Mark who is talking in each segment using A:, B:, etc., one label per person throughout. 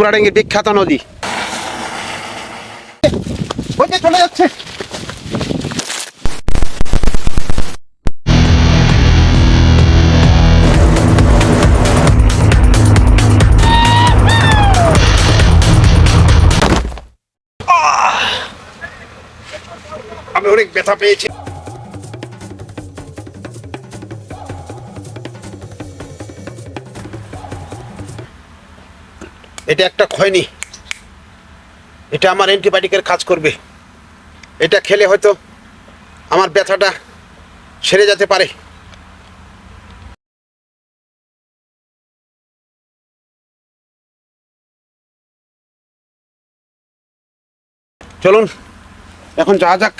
A: উমরাডাঙ্গির বিখ্যাত নদী। চলে যাচ্ছে। আমি অনেক ব্যথা পেয়েছি। এটা একটা খয়নি। এটা আমার অ্যান্টিবায়োটিকের কাজ করবে। এটা খেলে হয়তো আমার ব্যথাটা সেরে যেতে পারে। চলুন, এখন যাওয়া যাক।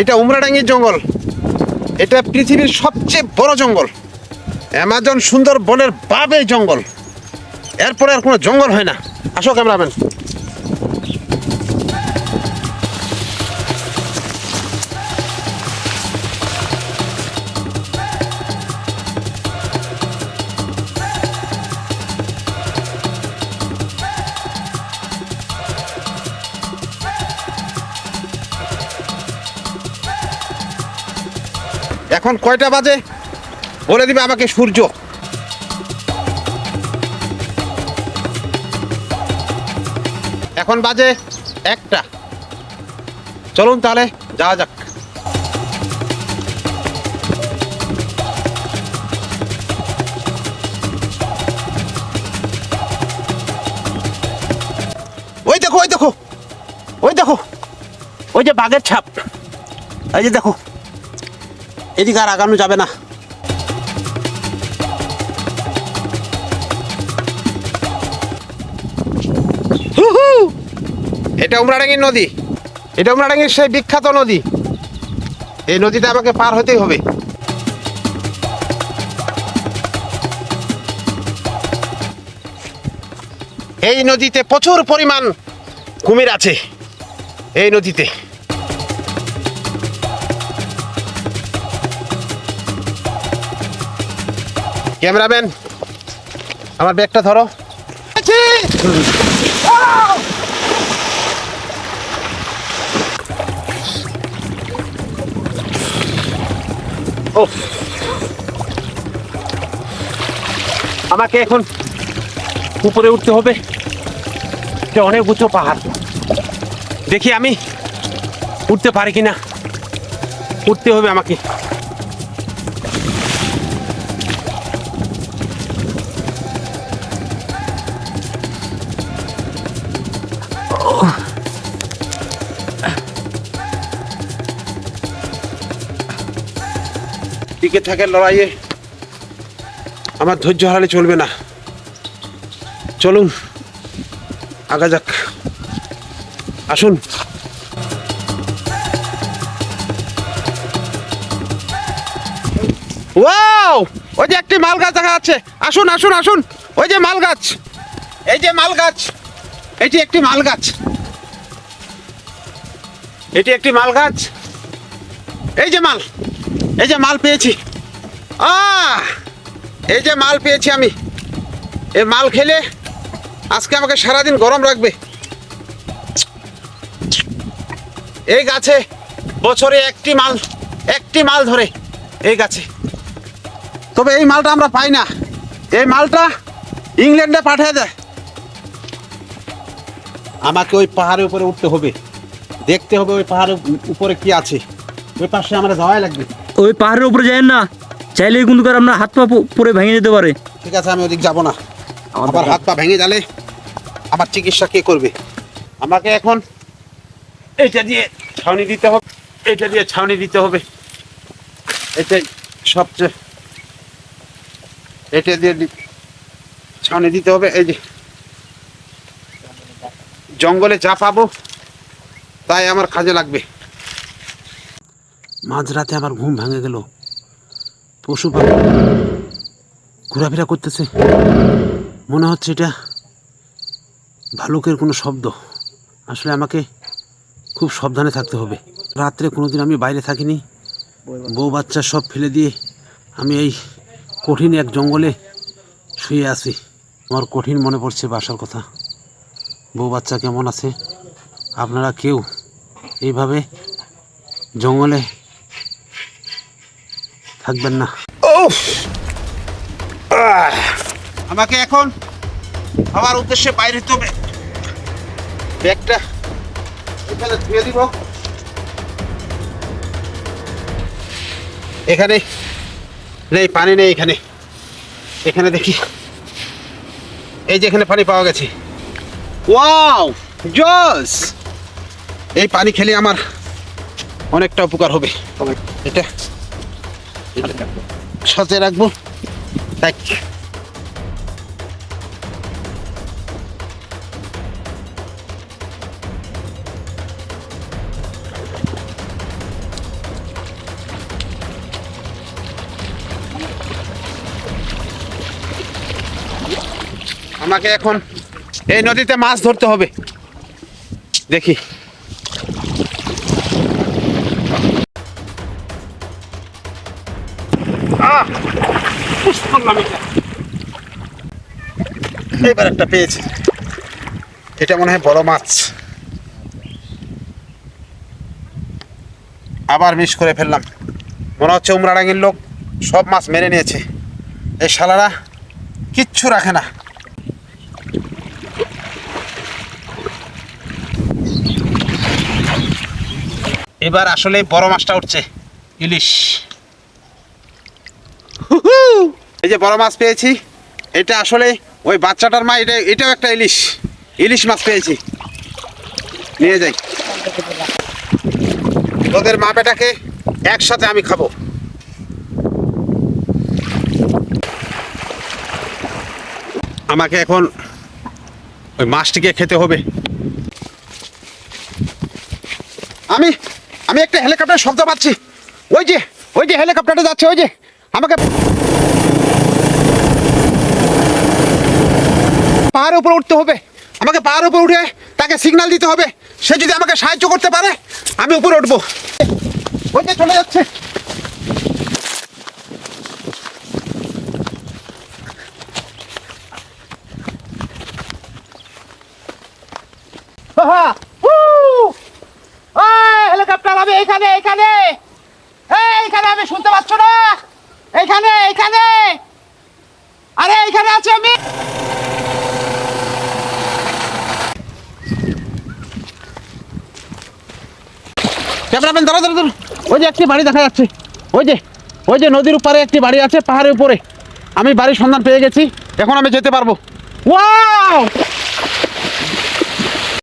A: এটা উমরাডাঙ্গির জঙ্গল। এটা পৃথিবীর সবচেয়ে বড় জঙ্গল। অ্যামাজন সুন্দরবনের বাবে জঙ্গল। এরপরে আর কোনো জঙ্গল হয় না। আসো ক্যামেরাম্যান। এখন কয়টা বাজে? বলে দিবে আমাকে সূর্য। এখন বাজে একটা। চলুন তাহলে, যাওয়া যাক। ওই দেখো ওই দেখো ওই দেখো। ওই যে বাঘের ছাপ। এই যে দেখো। এদিকে আর আগানো যাবে না! এটা উমরাডাঙ্গির নদী। এটা উমরাডাঙ্গির সেই বিখ্যাত নদী। এই নদীটা আমাকে পার হতেই হবে। এই নদীতে প্রচুর পরিমাণ কুমির আছে। এই নদীতে। ক্যামেরাম্যান আমার ব্যাগটা ধরো। আমাকে এখন উপরে উঠতে হবে। এটা অনেক উঁচু পাহাড়। দেখি আমি উঠতে পারি কিনা। উঠতে হবে আমাকে। টিকে থাকে লড়াইয়ে। আমার ধৈর্য হারালে চলবে না। চলুন, আগা যাক। আসুন। ওয়াও! ওই যে একটি মাল গাছ দেখা যাচ্ছে। আসুন আসুন আসুন। ওই যে মাল গাছ। এই যে মাল গাছ। এটি একটি মাল গাছ। এটি একটি মাল গাছ। এই যে মাল। এই যে মাল পেয়েছি। আহ! এই যে মাল পেয়েছি আমি। এই মাল খেলে আজকে আমাকে সারাদিন গরম রাখবে। এই গাছে বছরে একটি মাল একটি মাল ধরে এই গাছে। তবে এই মালটা আমরা পাই না। এই মালটা ইংল্যান্ডে পাঠিয়ে দেয় আমাকে ওই পাহাড়ের উপরে উঠতে হবে। দেখতে হবে ওই পাহাড়ের উপরে কি আছে। ওই পাশে আমরা যাওয়াই লাগবে।
B: ওই পাহাড়ের উপরে যায় না। চাইলে কিন্তু করে আপনার হাত পা পরে ভেঙে যেতে পারে।
A: ঠিক আছে আমি ওদিক যাব না। আবার হাত পা ভেঙে গেলে আমার চিকিৎসা কে করবে? আমাকে এখন এটা দিয়ে ছাউনি দিতে হবে এটা দিয়ে ছাউনি দিতে হবে। এটাই সবচেয়ে এটা দিয়ে ছাউনি দিতে হবে এই যে। জঙ্গলে যা পাবো তাই আমার কাজে লাগবে। মাঝরাতে আমার ঘুম ভেঙে গেল। পশু পাখি ঘোরাফেরা করতেছে। মনে হচ্ছে এটা ভালুকের কোনো শব্দ। আসলে আমাকে খুব সাবধানে থাকতে হবে। রাত্রে কোনো দিন আমি বাইরে থাকিনি। বউ বাচ্চা সব ফেলে দিয়ে আমি এই কঠিন এক জঙ্গলে শুয়ে আছি। আমার কঠিন মনে পড়ছে বাসার কথা। বউ বাচ্চা কেমন আছে? আপনারা কেউ এইভাবে জঙ্গলে থাকবেন না। আমাকে এখন আমার উদ্দেশ্যে বাইরে হবে। ব্যাগটা এখানে ধুয়ে দিব। এখানে নেই পানি নেই এখানে। এখানে দেখি। এই যে এখানে পানি পাওয়া গেছে। ওয়াও জস। এই পানি খেলে আমার অনেকটা উপকার হবে। এটা সাথে রাখব। আমাকে এখন এই নদীতে মাছ ধরতে হবে। দেখি। এবার একটা পেয়েছি। এটা মনে হয় বড় মাছ। আবার মিস করে ফেললাম। মনে হচ্ছে উমরাডাঙ্গির লোক সব মাছ মেরে নিয়েছে। এই শালারা কিচ্ছু রাখে না। এবার আসলে বড় মাছটা উঠছে। ইলিশ হুহু! এই যে বড় মাছ পেয়েছি, এটা আসলে ওই বাচ্চাটার মা, এটা এটাও একটা ইলিশ। ইলিশ মাছ পেয়েছি। নিয়ে যাই। ওদের মা বেটাকে একসাথে আমি খাব। আমাকে এখন ওই মাছটিকে খেতে হবে। আমি আমি একটা হেলিকপ্টার শব্দ পাচ্ছি। ওই যে ওই যে হেলিকপ্টারটা যাচ্ছে, ওই যে আমাকে পাহাড়ের উপরে উঠতে হবে। আমাকে পাহাড়ের উপরে উঠে তাকে সিগন্যাল দিতে হবে। সে যদি আমাকে সাহায্য করতে পারে আমি উপরে উঠবো। ওই যে চলে যাচ্ছে! হেলিকপ্টার আমি এখানে এখানে এই, এইখানে আমি শুনতে পাচ্ছ না। এইখানে এইখানে। আরে এইখানে আছি আমি। দাঁড়া দাঁড়া দাঁড়া। ওই যে একটি বাড়ি দেখা যাচ্ছে। ওই যে ওই যে নদীর উপরে একটি বাড়ি আছে, পাহাড়ের উপরে। আমি বাড়ির সন্ধান পেয়ে গেছি, এখন আমি যেতে পারব। ওয়াও!